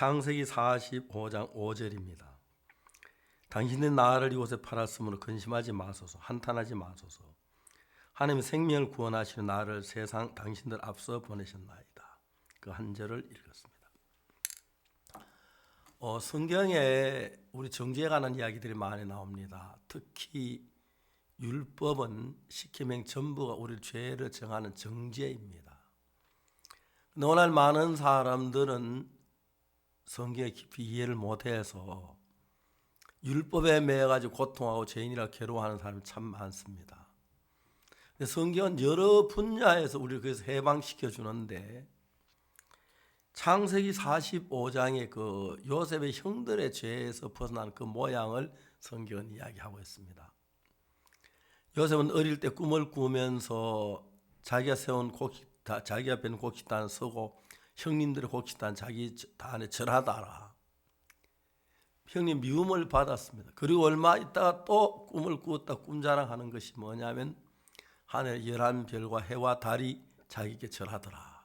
창세기 45장 5절입니다. 당신의 나를 이곳에 팔았으므로 근심하지 마소서 한탄하지 마소서 하나님의 생명을 구원하시는 나를 세상 당신들 앞서 보내셨나이다. 그 한 절을 읽었습니다. 어, 성경에 우리 정죄에 관한 이야기들이 많이 나옵니다. 특히 율법은 십계명 전부가 우리 죄를 정하는 정죄입니다. 오늘 많은 사람들은 성경에 깊이 이해를 못해서 율법에 매여 가지고 고통하고 죄인이라 괴로워하는 사람이 참 많습니다. 성경은 여러 분야에서 우리를 그래서 해방시켜 주는데 창세기 45장의 그 요셉의 형들의 죄에서 벗어난 그 모양을 성경은 이야기하고 있습니다. 요셉은 어릴 때 꿈을 꾸면서 자기가 세운 곡식단, 자기가 뺀 곡식단 서고 형님들의 곡식단 자기 단에 절하다라. 형님 미움을 받았습니다. 그리고 얼마 있다가 또 꿈을 꾸었다 꿈자랑하는 것이 뭐냐면 하늘 열한 별과 해와 달이 자기에게 절하더라.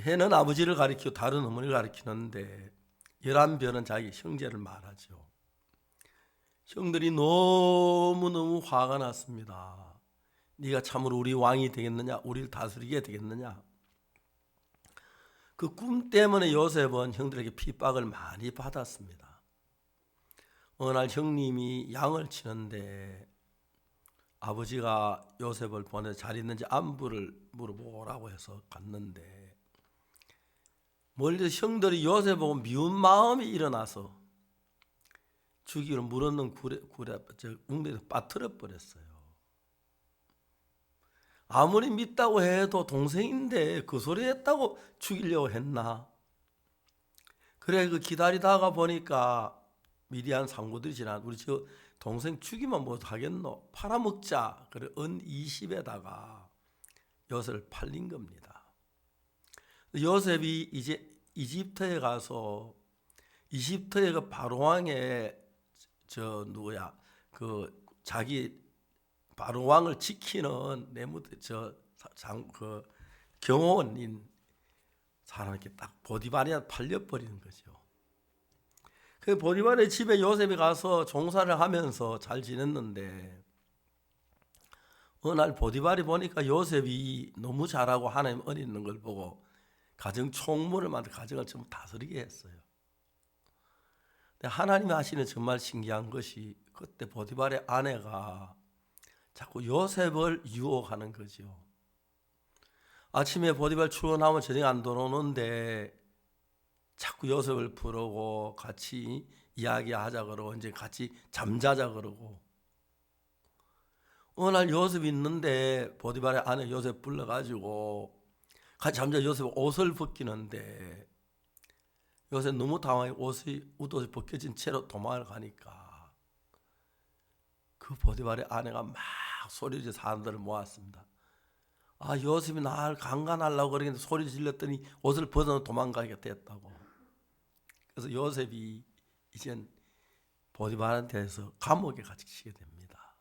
해는 아버지를 가리키고 달은 어머니를 가리키는데 열한 별은 자기 형제를 말하죠. 형들이 너무너무 화가 났습니다. 네가 참으로 우리 왕이 되겠느냐? 우리를 다스리게 되겠느냐? 그 꿈 때문에 요셉은 형들에게 핍박을 많이 받았습니다. 어느 날 형님이 양을 치는데 아버지가 요셉을 보내 잘 있는지 안부를 물어보라고 해서 갔는데 멀리서 형들이 요셉 보고 미운 마음이 일어나서 죽이기로 물었는 굴에 굴에 저 웅대에서 빠뜨려 버렸어요. 아무리 믿다고 해도 동생인데 그 소리 했다고 죽이려고 했나? 그래 그 기다리다가 보니까 미디안 상고들이 지나 우리 저 동생 죽이면 뭐 하겠노? 팔아먹자. 그래 은 20에다가 요셉을 팔린 겁니다. 요셉이 이제 이집트에 가서 이집트의 그 바로왕의 저 누구야 그 자기 바로 왕을 지키는 내무대 저장그 경호원인 사람에게 딱 보디바리아 팔려 버리는 거죠. 그 보디바리아 집에 요셉이 가서 종사를 하면서 잘 지냈는데 어느 날 보디발이 보니까 요셉이 너무 잘하고 하나님 있는 걸 보고 가정 총무를 만들 가정을 전부 다스리게 했어요. 근데 하나님이 하시는 정말 신기한 것이 그때 보디발의 아내가 자꾸 요셉을 유혹하는 거죠. 아침에 보디발 출근하면 저녁 안 들어오는데 자꾸 요셉을 부르고 같이 이야기하자 그러고 이제 같이 잠자자 그러고 어느 날 요셉이 있는데 보디발의 아내 요셉 불러가지고 같이 잠자 요셉 옷을 벗기는데 요셉 너무 당황해 옷이 옷옷이 벗겨진 채로 도망을 가니까 그 보디발의 아내가 막 소리지 사람들을 모았습니다. 아 요셉이 날 강간하려고 그러는데 소리 질렀더니 옷을 벗어 도망가게 됐다고. 그래서 요셉이 이젠 보디발한테서 감옥에 갇히게 됩니다.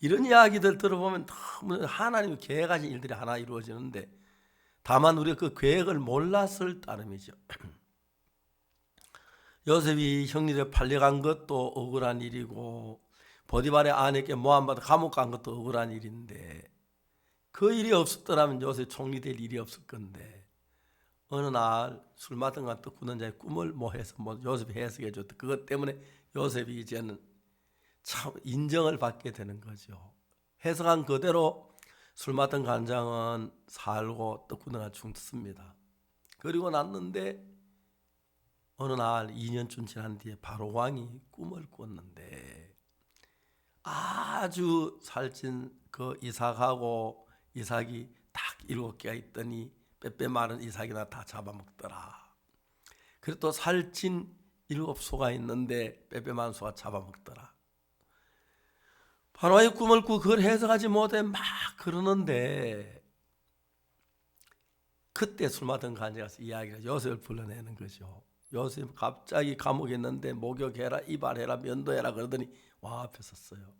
이런 이야기들 들어보면 너무 하나님의 계획하신 일들이 하나 이루어지는데 다만 우리가 그 계획을 몰랐을 따름이죠. 요셉이 형님에 팔려간 것도 억울한 일이고 보디발의 아내께 모함받아 감옥 간 것도 억울한 일인데 그 일이 없었더라면 요셉 총리 될 일이 없을 건데 어느 날 술 마던 것 꾸는 자의 꿈을 뭐 해서 뭐 요셉이 해석해 줬다. 그것 때문에 요셉이 이제는 참 인정을 받게 되는 거죠. 해석한 그대로 술 마던 간장은 살고 떡구덩아 죽습니다. 그리고 났는데 어느 날 2년쯤 지난 뒤에 바로 왕이 꿈을 꿨는데 아주 살찐 그 이삭하고 이삭이 딱 일곱 개가 있더니 빼빼 마른 이삭이나 다 잡아먹더라. 그리고 또 살찐 일곱 소가 있는데 빼빼 마른 소가 잡아먹더라. 바로의 꿈을 꾸고 그걸 해석하지 못해 막 그러는데 그때 술 마던 간지 가서 이야기가 요셉을 불러내는 거죠. 요셉 갑자기 감옥에 있는데 목욕해라 이발해라 면도해라 그러더니 와 앞에 섰어요.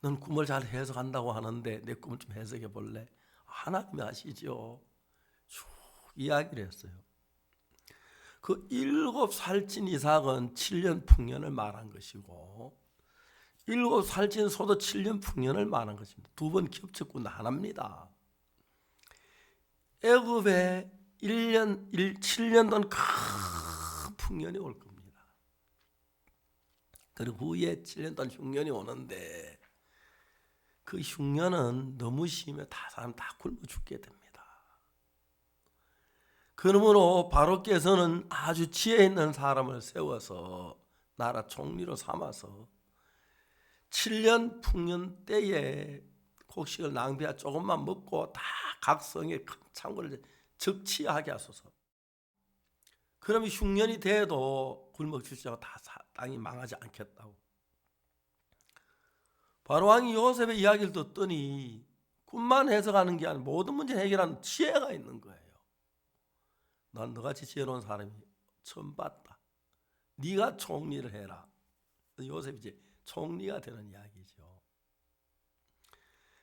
넌 꿈을 잘 해석한다고 하는데 내 꿈을 좀 해석해 볼래? 하나님이 아시죠. 쭉 이야기를 했어요. 그 일곱 살찐 이삭은 7년 풍년을 말한 것이고 일곱 살찐 소도 7년 풍년을 말한 것입니다. 두 번 겹쳤고 나납니다. 애굽에 1년 1, 7년 동안 큰 풍년이 올 겁니다. 그리고 후에 7년 동안 흉년이 오는데 그 흉년은 너무 심해 다 사람 다 굶어 죽게 됩니다. 그러므로 바로께서는 아주 지혜 있는 사람을 세워서 나라 총리로 삼아서 7년 풍년 때에 곡식을 낭비하 조금만 먹고 다 각성에 큰 창고를 적치하게 하소서. 그러면 흉년이 돼도 않고 다 사- 땅이 망하지 않겠다고. 바로 왕이 요셉의 이야기를 듣더니 꿈만 해석하는 게 아니라 모든 문제 해결하는 지혜가 있는 거예요. 난 너같이 지혜로운 사람이 처음 봤다. 네가 총리를 해라. 요셉이 이제 총리가 되는 이야기죠.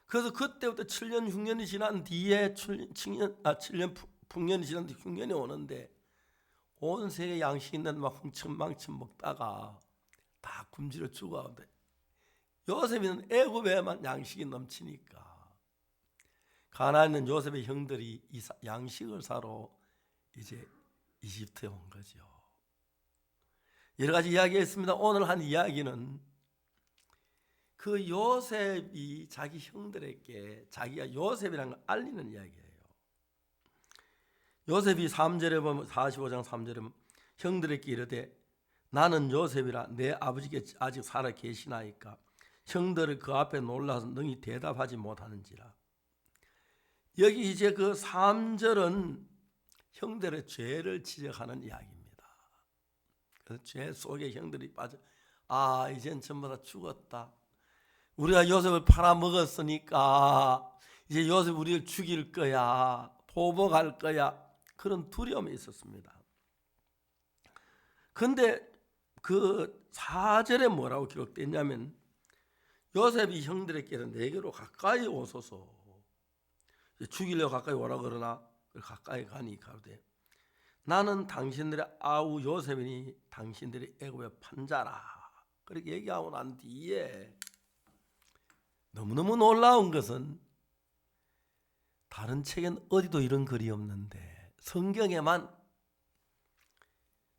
그래서 그때부터 7년 흉년이 지난 뒤에 7년, 아, 7년 풍년이 지난 뒤 흉년이 오는데 온 세계 양식 있는 막 흥청망청 먹다가 다 굶주려 죽어가는데 요셉이는 애굽에만 양식이 넘치니까 가나에 있는 요셉의 형들이 양식을 사러 이제 이집트에 온 거죠. 여러 가지 이야기했습니다. 오늘 한 이야기는 그 요셉이 자기 형들에게 자기가 요셉이라는 걸 알리는 이야기예요. 요셉이 3절에 보면 45장 3절에 보면 형들에게 이르되 나는 요셉이라 내 아버지께 아직 살아 계시나이까 형들을 그 앞에 놀라서 능히 대답하지 못하는지라. 여기 이제 그 3절은 형들의 죄를 지적하는 이야기입니다. 그죄 속에 형들이 빠져 아 이젠 전부 다 죽었다. 우리가 요셉을 팔아먹었으니까 이제 요셉 우리를 죽일 거야. 보복할 거야. 그런 두려움이 있었습니다. 근데 그 4절에 뭐라고 기록됐냐면 요셉이 형들에게서 내게로 가까이 오소서. 죽이려 가까이 오라 그러나? 가까이 가니 가로되 나는 당신들의 아우 요셉이니 당신들이 애굽의 판자라. 그렇게 얘기하고 난 뒤에 너무너무 놀라운 것은 다른 책엔 어디도 이런 글이 없는데 성경에만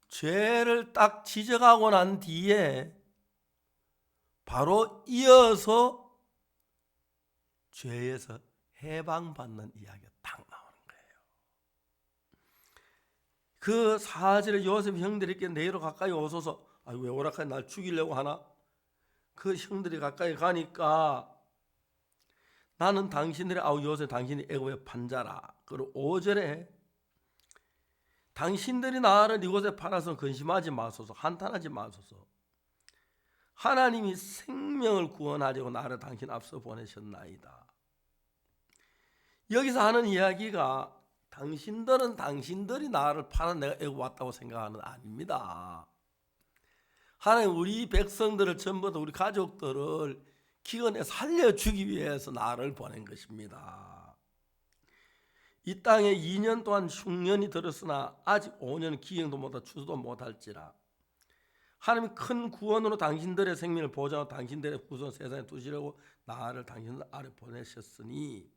죄를 딱 지적하고 난 뒤에 바로 이어서 죄에서 해방받는 이야기가 딱 나오는 거예요. 그 사절에 요셉 형들에게 내로 가까이 오소서 아, 왜 오락하니 날 죽이려고 하나? 그 형들이 가까이 가니까 나는 당신들의 아우 요셉 당신이 애굽의 판자라. 그리고 5절에 당신들이 나를 이곳에 팔아서 근심하지 마소서 한탄하지 마소서 하나님이 생명을 구원하려고 나를 당신 앞서 보내셨나이다. 여기서 하는 이야기가 당신들은 당신들이 나를 팔아 내가 애굽 왔다고 생각하는 아닙니다. 하나님 우리 백성들을 전부 다 우리 가족들을 기근에 살려주기 위해서 나를 보낸 것입니다. 이 땅에 2년 동안 흉년이 들었으나 아직 5년 기행도 못하 추수도 못할지라 하나님이 큰 구원으로 당신들의 생명을 보장하고 당신들의 후손 세상에 두시려고 나를 당신들 아래 보내셨으니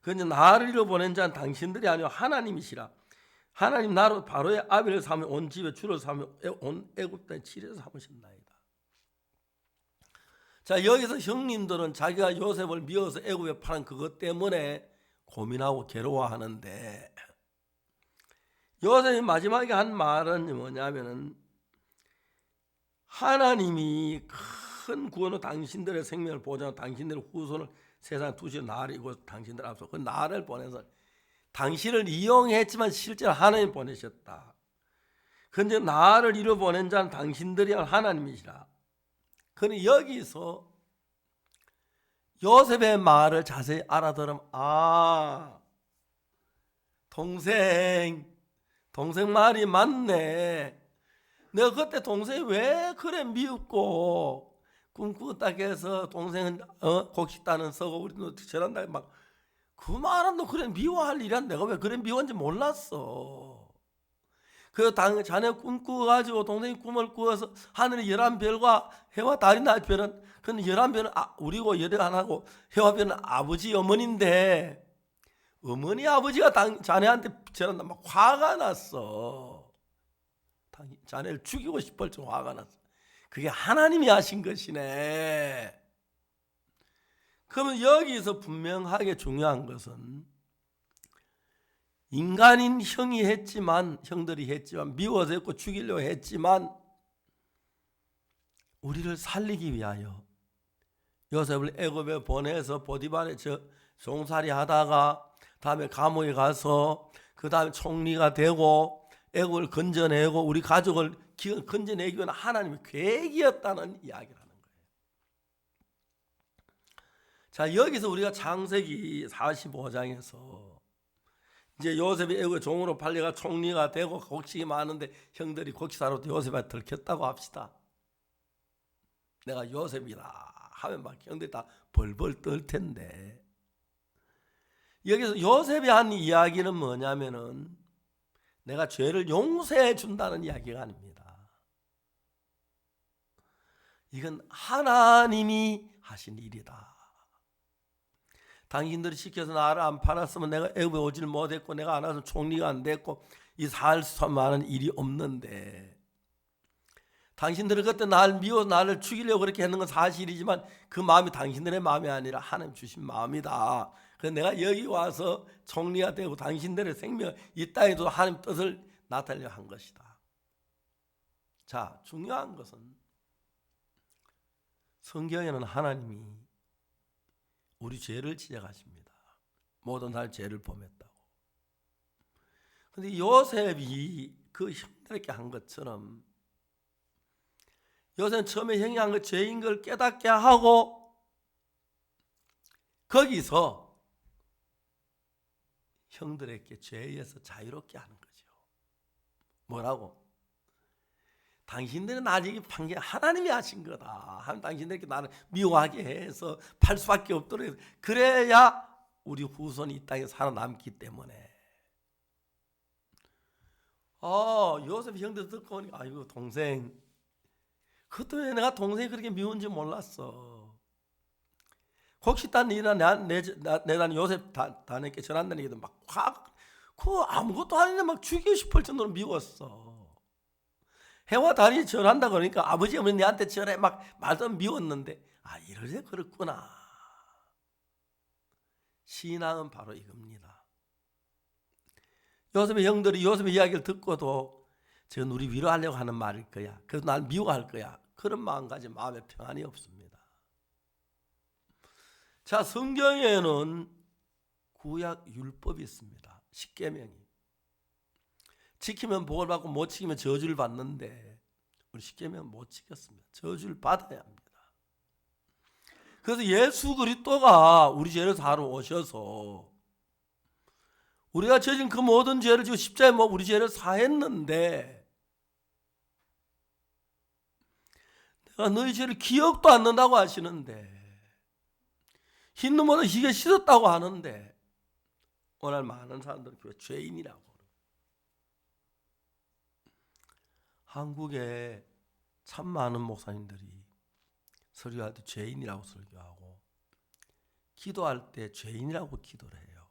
그런데 나를 보낸 자는 당신들이 아니요 하나님이시라 하나님 나로 바로의 아비를 삼아 온 집에 주를 삼아 온 애굽 땅에 치려서 삼으셨나이다. 자 여기서 형님들은 자기가 요셉을 미워서 애굽에 팔은 그것 때문에 고민하고 괴로워하는데 요셉이 마지막에 한 말은 뭐냐면은 하나님이 큰 구원으로 당신들의 생명을 보장하고 당신들의 후손을 세상에 두시어 나를 이곳 당신들 앞서 그 나를 보내서 당신을 이용했지만 실제로 하나님 보내셨다. 근데 나를 이루 보낸 자는 당신들이 하나님이시라. 그는 여기서 요셉의 말을 자세히 알아들으면 아 동생 동생 말이 맞네. 내가 그때 동생이 왜 그래 미웠고 꿈꾸었다 해서 동생은 어 곡식 따는 서고 우리도 저런다 막그 말은 너 그래 미워할 일이야. 내가 왜 그래 미워한지 몰랐어. 그 당, 자네 꿈꾸가지고 동생이 꿈을 꾸어서 하늘의 열한 별과 해와 달이 날 별은 근데 열한 별은 아, 우리고 열이 하나고 해와 별은 아버지 어머니인데 어머니 아버지가 당, 자네한테 저런다 막 화가 났어. 당, 자네를 죽이고 싶을 정도 화가 났어. 그게 하나님이 하신 것이네. 그러면 여기서 분명하게 중요한 것은 인간인 형이 했지만 형들이 했지만 미워서 했고 죽이려고 했지만 우리를 살리기 위하여 요셉을 애굽에 보내서 보디발에 저 종살이 하다가 다음에 감옥에 가서 그 다음에 총리가 되고 애굽을 건져내고 우리 가족을 기- 건져내기 위한 하나님의 계획이었다는 이야기를 하는 거예요. 자 여기서 우리가 창세기 45장에서 이제 요셉이 애굽의 종으로 팔려가 총리가 되고 곡식이 많은데 형들이 곡식사로 요셉에 들켰다고 합시다. 내가 요셉이다 하면 막 형들이 다 벌벌 떨 텐데 여기서 요셉이 한 이야기는 뭐냐면은 내가 죄를 용서해 준다는 이야기가 아닙니다. 이건 하나님이 하신 일이다. 당신들이 시켜서 나를 안 팔았으면 내가 애굽에 오질 못했고 내가 안 와서 총리가 안 됐고 이 살수 많은 일이 없는데 당신들은 그때 날 미워 나를 죽이려고 그렇게 했는 건 사실이지만 그 마음이 당신들의 마음이 아니라 하나님 주신 마음이다. 그래서 내가 여기 와서 총리가 되고 당신들의 생명 이 땅에도 하나님 뜻을 나타내려 한 것이다. 자 중요한 것은 성경에는 하나님이 우리 죄를 지적하십니다. 모든 날 죄를 범했다고. 근데 요셉이 그 형들에게 한 것처럼 요셉은 처음에 형이 한것 죄인 걸 깨닫게 하고 거기서 형들에게 죄에서 자유롭게 하는 거죠. 뭐라고? 당신들은 아직 판결 하나님이 하신 거다. 당신들에게 나를 미워하게 해서 팔 수밖에 없도록 그래야 우리 후손이 이 땅에 살아남기 때문에. 아 요셉 형들 듣고 보니까 아이고 동생 그것도 왜 내가 동생이 그렇게 미운지 몰랐어. 혹시 딴 일이나 내난 요셉 다, 다니께 전한다는 얘기도 막 확, 그 아무것도 아닌데 막 죽이고 싶을 정도로 미웠어. 해와 달이 절한다 그러니까 아버지 어머니 내한테 절해 막 말도 미웠는데 아 이러세 그렇구나. 신앙은 바로 이겁니다. 요셉의 형들이 요셉의 이야기를 듣고도 저건 우리 위로하려고 하는 말일 거야. 그래서 날 미워할 거야. 그런 마음가짐 마음에 평안이 없습니다. 자 성경에는 구약 율법이 있습니다. 십계명이 지키면 복을 받고 못 지키면 저주를 받는데 우리 십계명 못 지켰습니다. 저주를 받아야 합니다. 그래서 예수 그리스도가 우리 죄를 사러 오셔서 우리가 저진 그 모든 죄를 지고 십자에 뭐 우리 죄를 사했는데 내가 너희 죄를 기억도 않는다고 하시는데 흰눈보다 희게 씻었다고 하는데 오늘 많은 사람들은 그 죄인이라고 한국에 참 많은 목사님들이 설교할 때 죄인이라고 설교하고 기도할 때 죄인이라고 기도를 해요.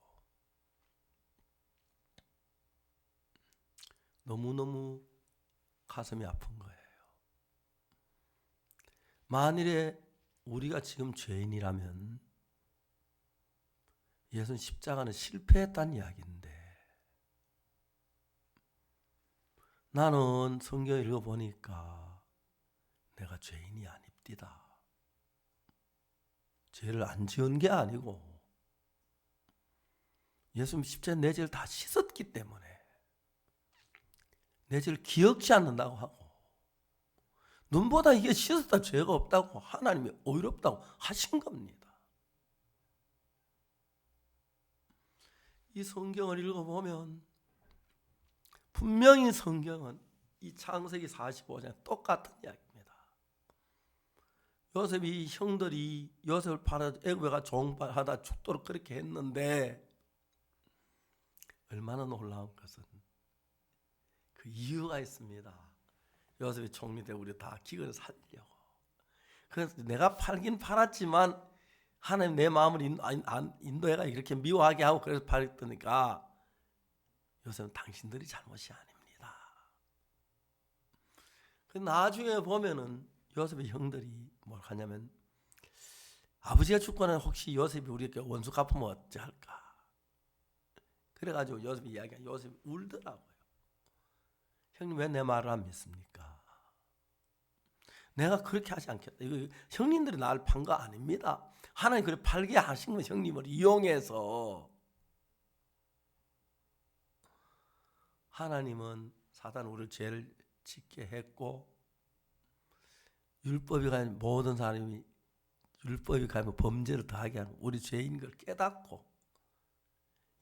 너무너무 가슴이 아픈 거예요. 만일에 우리가 지금 죄인이라면 예수는 십자가는 실패했다는 이야기인데 나는 성경 읽어보니까 내가 죄인이 아닙디다. 죄를 안 지은 게 아니고 예수님 십자가에 내 죄를 다 씻었기 때문에 내 죄를 기억지 않는다고 하고 눈보다 이게 씻었다 죄가 없다고 하나님이 의롭다고 하신 겁니다. 이 성경을 읽어보면 분명히 성경은 이 창세기 45장 똑같은 이야기입니다. 요셉이 형들이 요셉을 팔아 애굽에가 종하다 죽도록 그렇게 했는데 얼마나 놀라운 것은 그 이유가 있습니다. 요셉이 총리 되고 우리 다 기근을 살리려고. 그래서 내가 팔긴 팔았지만 하나님 내 마음을 인, 안- 안- 인도해가 이렇게 미워하게 하고 그래서 팔았더니까 요셉은 당신들이 잘못이 아닙니다. 그 나중에 보면은 요셉의 형들이 뭘 하냐면 아버지가 죽고는 혹시 요셉이 우리에게 원수 갚으면 어찌 할까? 그래가지고 요셉이 이야기가 요셉이 울더라고요. 형님 왜 내 말을 안 믿습니까? 내가 그렇게 하지 않겠다. 이거 형님들이 나를 판 거 아닙니다. 하나님 그래 팔게 하신 건 형님을 이용해서 하나님은 사단 우리를 죄를 짓게 했고 율법이 가면 모든 사람이 율법이 가면 범죄를 더하게 하는 우리 죄인 걸 깨닫고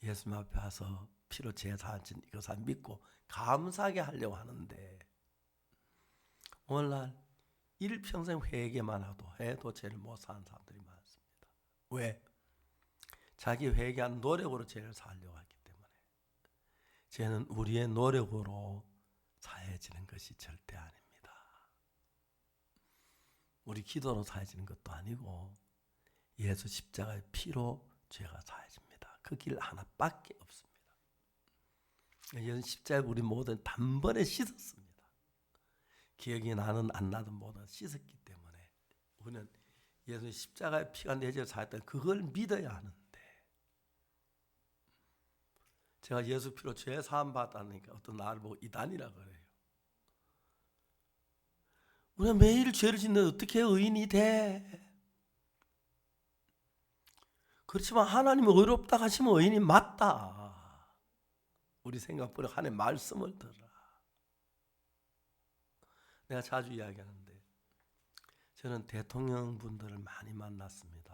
예수님 앞에 와서 피로 죄 사하신 이것을 믿고 감사하게 하려고 하는데 오늘날 일평생 회개만 해도 해도 죄를 못 사는 사람들이 많습니다. 왜? 자기 회개한 노력으로 죄를 살려고 하기 죄는 우리의 노력으로 사해지는 것이 절대 아닙니다. 우리 기도로 사해지는 것도 아니고 예수 십자가의 피로 죄가 사해집니다. 그 길 하나밖에 없습니다. 예수 십자가 우리 모든 단번에 씻었습니다. 기억이 나는 안 나든 모두 씻었기 때문에 우리는 예수 십자가의 피가 내 죄를 사했다 그걸 믿어야 하는데 제가 예수 피로 죄 사함 받았으니까 어떤 나를 보고 이단이라 그래요. 우리가 매일 죄를 짓는데 어떻게 의인이 돼? 그렇지만 하나님이 의롭다 하시면 의인이 맞다. 우리 생각보다 하나님 말씀을 들어라. 내가 자주 이야기하는데 저는 대통령 분들을 많이 만났습니다.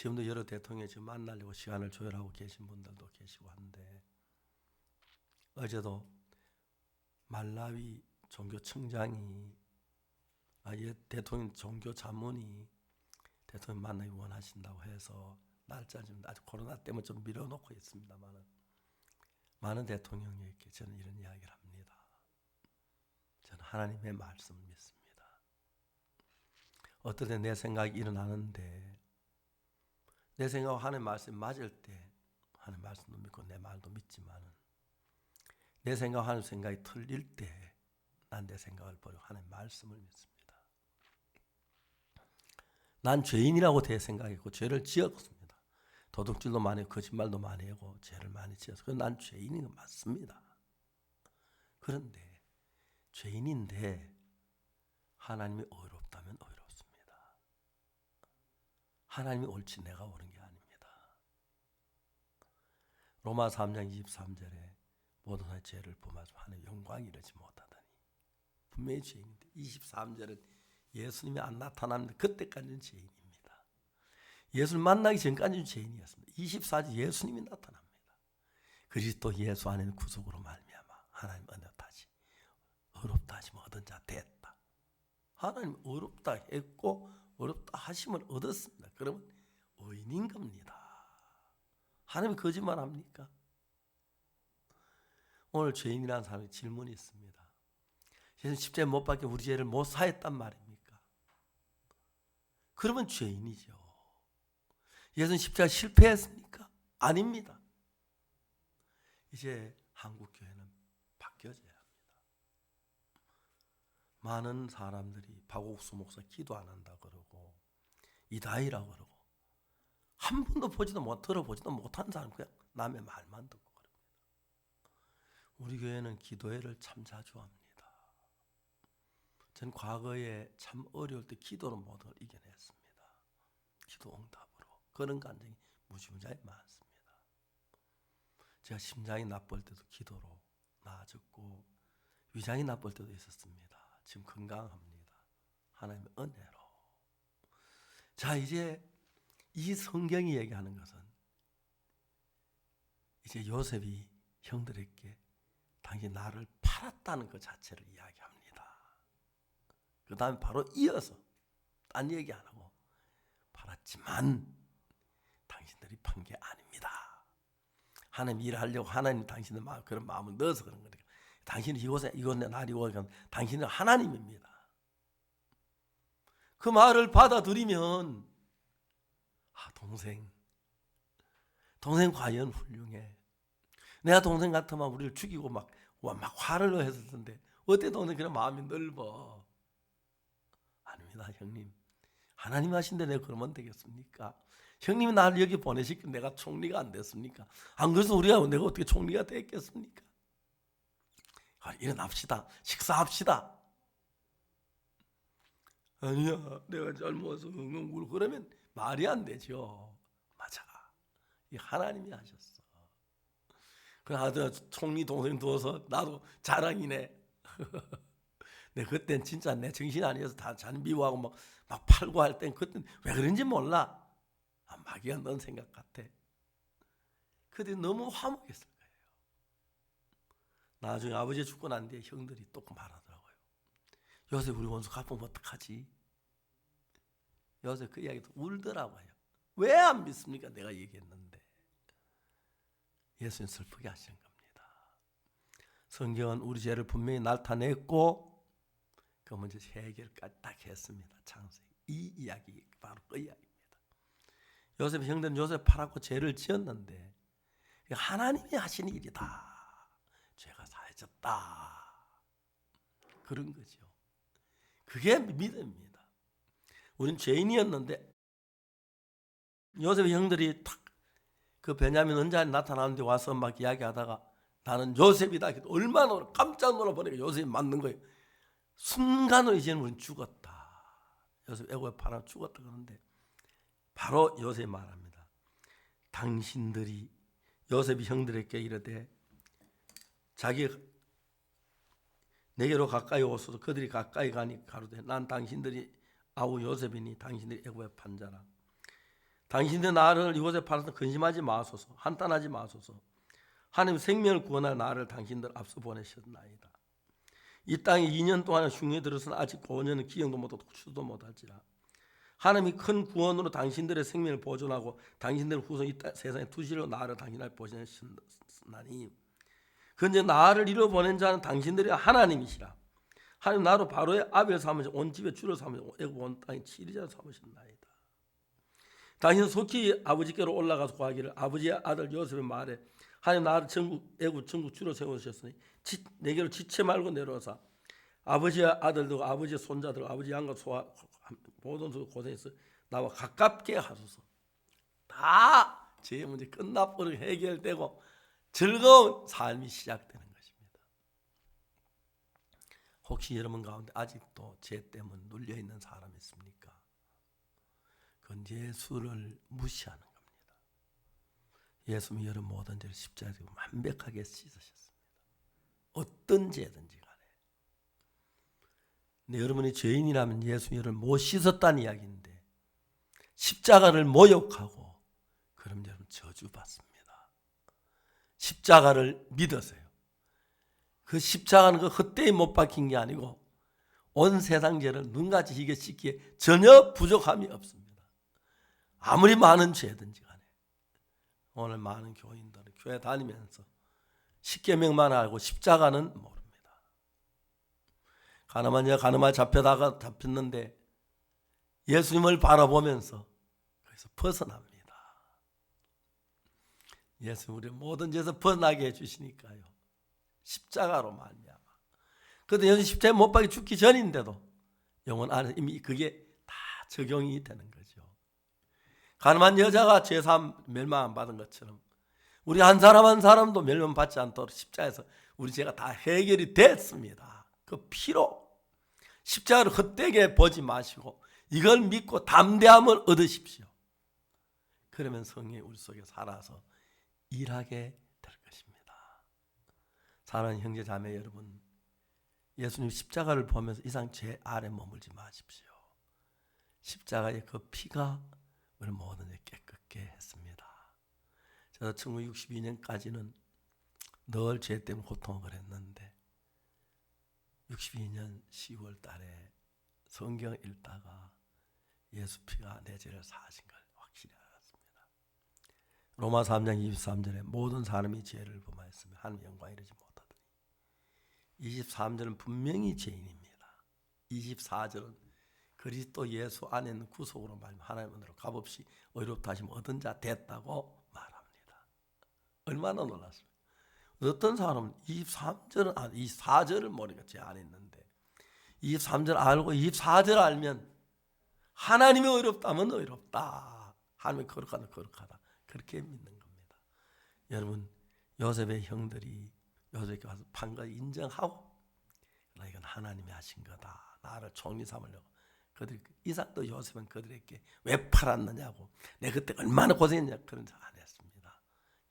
지금도 여러 대통령이 지금 만나려고 시간을 조율하고 계신 분들도 계시고 한데 어제도 말라위 종교청장이 아, 예, 대통령 종교 자문이 대통령 만나기 원하신다고 해서 날짜 지금 아직 코로나 때문에 좀 밀어놓고 있습니다만은 많은 대통령에게 저는 이런 이야기를 합니다. 저는 하나님의 말씀을 믿습니다. 어떨 때 내 생각이 일어나는데 내 생각과 하나님 말씀이 맞을 때 하나님 말씀도 믿고 내 말도 믿지만은 내 생각과 하나님 생각이 틀릴 때 난 내 생각을 버리고 하나님 말씀을 믿습니다. 난 죄인이라고 대 생각했고 죄를 지었습니다. 도둑질도 많이 거짓말도 많이 하고 죄를 많이 지어서 그난 죄인인 건 맞습니다. 그런데 죄인인데 하나님이 의롭다면 의롭습니다. 하나님이 옳지 내가 옳은 게 아닙니다. 로마 3장 23절에 모든 죄를 범하지 하나님 영광 이르지 못하다니 분명히 죄인인데 23절은 예수님이 안 나타납니다. 그때까지는 죄인입니다. 예수를 만나기 전까지는 죄인이었습니다. 24절 예수님이 나타납니다. 그리스도 예수 안에는 구속으로 말미암아 하나님 은혜 다시 어렵다 하시면 얻은 자 됐다. 하나님 어렵다 했고 어렵다 하심을 얻었습니다. 그러면 의인인 겁니다. 하나님 거짓말 합니까? 오늘 죄인이라는 사람이 질문이 있습니다. 예수 십자에 못 박혀 우리 죄를 못 사했단 말입니까? 그러면 죄인이죠. 예수는 십자가 실패했습니까? 아닙니다. 이제 한국 교회는 바뀌어져야 합니다. 많은 사람들이 박옥수 목사 기도 안 한다 그러고 이다이라 그러고 한 번도 보지도 못 들어보지도 못한 사람 그냥 남의 말만 듣고 그럽니다. 우리 교회는 기도회를 참 자주 합니다. 전 과거에 참 어려울 때 기도로 모든 걸 이겨냈습니다. 기도 응답으로 그런 감정이 무지무지하게 많습니다. 제가 심장이 나쁠 때도 기도로 나아졌고 위장이 나쁠 때도 있었습니다. 지금 건강합니다. 하나님의 은혜로. 자 이제 이 성경이 얘기하는 것은 이제 요셉이 형들에게 당신 나를 팔았다는 것 자체를 이야기합니다. 그 다음에 바로 이어서 딴 얘기 안 하고 팔았지만 당신들이 판 게 아닙니다. 하나님 일하려고 하나님 당신의 마음 그런 마음을 넣어서 그런 거니까 당신이 이곳에 이곳에 날이 오면 당신은 하나님입니다. 그 말을 받아들이면 아 동생 동생 과연 훌륭해. 내가 동생 같으면 우리를 죽이고 막, 와, 막 화를 했을 텐데 어때 동생 그런 마음이 넓어? 아닙니다 형님. 하나님 하신데 내가 그러면 되겠습니까? 형님이 나를 여기 보내시고 내가 총리가 안 됐습니까? 안 그래서 우리가 내가 어떻게 총리가 됐겠습니까? 아, 일어납시다. 식사합시다. 아니야, 내가 잘못해서 울고 그러면 말이 안 되죠. 맞아. 이 하나님이 하셨어. 그 아들 총리 동생 두어서 나도 자랑이네. 내 그땐 진짜 내 정신 아니어서 다 자는 미워하고 막, 막 팔고 할 땐 그땐 왜 그런지 몰라. 아, 마귀가 넌 생각 같아. 그때 너무 화목했을 거예요. 나중에 아버지 죽고 난 뒤에 형들이 또 말하더라고 요. 요새 우리 원수 갚으면 어떡하지? 요새 그 이야기도 울더라고요. 왜 안 믿습니까? 내가 얘기했는데. 예수님 슬프게 하신 겁니다. 성경은 우리 죄를 분명히 나타냈고 그 문제 해결까지 딱 했습니다. 창세기. 이 이야기 바로 그 이야기입니다. 요셉 형들은 요셉 팔았고 죄를 지었는데 하나님이 하신 일이다. 죄가 사해졌다. 그런 거죠. 그게 믿음입니다. 우린 죄인이었는데 요셉 형들이 탁 그 베냐민 언자에 나타나는데 와서 막 이야기하다가 나는 요셉이다. 얼마나 깜짝 놀라 보니까 요셉이 맞는 거예요. 순간으로 이제는 우린 죽었다. 요셉 애고에 팔아 죽었다 그러는데 바로 요셉이 말합니다. 당신들이 요셉이 형들에게 이르되 자기 내게로 가까이 오소서 그들이 가까이 가니 가로되 난 당신들이 아우 요셉이니 당신들이 애고에 판자라. 당신들 나를 이곳에 팔아서 근심하지 마소서 한탄하지 마소서 하나님 생명을 구원할 나를 당신들 앞서 보내셨나이다. 이 땅에 2년 동안 흉에 들어서는 아직 5년은 기억도 못하고 추도 못할지라. 하나님이 큰 구원으로 당신들의 생명을 보존하고 당신들의 후손 이 세상에 두시로 나를 당신을 보내셨나니 그런데 나를 이루어 보낸 자는 당신들이 하나님이시라. 하나님 나로 바로의 아벨 삼으신 온 집에 주로 삼으신 애굽 온 땅에 치리자 삼으셨나이다. 당신은 속히 아버지께로 올라가서 구하기를 아버지의 아들 요셉의 말에 하나님 나를 전국 애굽 전국 주로 세우셨으니 지, 내게로 지체 말고 내려와서 아버지의 아들도 아버지의 손자들 아버지 양과 소와 모든 수 고생해서 나와 가깝게 하소서. 다 제 문제 끝나버리고 해결되고 즐거운 삶이 시작되는 것입니다. 혹시 여러분 가운데 아직도 죄 때문에 눌려 있는 사람 있습니까? 그건 예수를 무시하는 겁니다. 예수님이 여러분 모든 죄를 십자가에 완벽하게 씻으셨습니다. 어떤 죄든지 간에. 근데 여러분이 죄인이라면 예수님을 못 씻었다는 이야기인데 십자가를 모욕하고 그럼 여러분 저주받습니다. 십자가를 믿으세요. 그 십자가는 그 헛되이 못 박힌 게 아니고 온 세상 죄를 눈같이 희게 씻기에 전혀 부족함이 없습니다. 아무리 많은 죄든지 간에 오늘 많은 교인들은 교회 다니면서 십계명만 알고 십자가는 모릅니다. 가늠한 자 가늠한 잡혀다가 잡혔는데 예수님을 바라보면서 거기서 벗어납니다. 예수 우리 모든 죄에서 벗어나게 해주시니까요. 십자가로 말미암아. 그런데 여기 십자가에 못 박혀 죽기 전인데도 영혼 안에 이미 그게 다 적용이 되는 거죠. 가늠한 여자가 죄삼 멸망 받은 것처럼 우리 한 사람 한 사람도 멸망 받지 않도록 십자에서 우리 죄가 다 해결이 됐습니다. 그 피로 십자가를 헛되게 보지 마시고 이걸 믿고 담대함을 얻으십시오. 그러면 성령이 우리 속에 살아서 일하게 될 것입니다. 사랑하는 형제 자매 여러분, 예수님 십자가를 보면서 이상 죄 아래 머물지 마십시오. 십자가의 그 피가 우리 모든 일 깨끗게 했습니다. 저도 1962년까지는 늘 죄 때문에 고통을 했는데 62년 10월 달에 성경 읽다가 예수 피가 내 죄를 사하신 알았습니다. 로마 3장 23절에 모든 사람이 죄를 범하였으며 하나님 영광 이르지 못하더니 23절은 분명히 죄인입니다. 24절은 그리스도 예수 안에 있는 구속으로 말하면 하나님 은혜로 값없이 의롭다 하시면 얻은 자 됐다고 말합니다. 얼마나 놀랐습니까? 어떤 사람은 23절은 아 24절을 모르니까 죄안 했는데 23절 알고 24절 알면 하나님이 의롭다면 의롭다. 하나님이 거룩하다 거룩하다. 그렇게 믿는 겁니다. 여러분 요셉의 형들이 요셉에게 와서 판가 인정하고 나 이건 하나님이 하신 거다. 나를 총리 삼으려고 그들 이삭도 요셉은 그들에게 왜 팔았느냐고 내 그때 얼마나 고생했냐 그런 안 했습니다.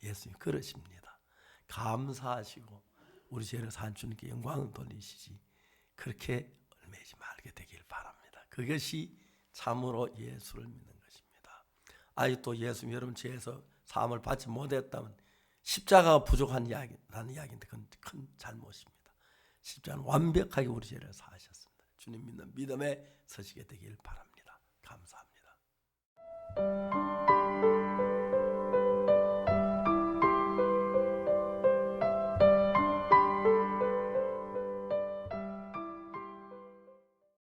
예수님 그러십니다. 감사하시고 우리 죄를 산 주님께 영광을 돌리시지 그렇게 얼매지 말게 되길 바랍니다. 그것이 참으로 예수를 믿는. 아직도 예수님 여러분 죄에서 사함을 받지 못했다면 십자가가 부족한 이야기라는 이야기인데 그건 큰 잘못입니다. 십자가는 완벽하게 우리 죄를 사하셨습니다. 주님 믿는 믿음에 서시게 되길 바랍니다. 감사합니다.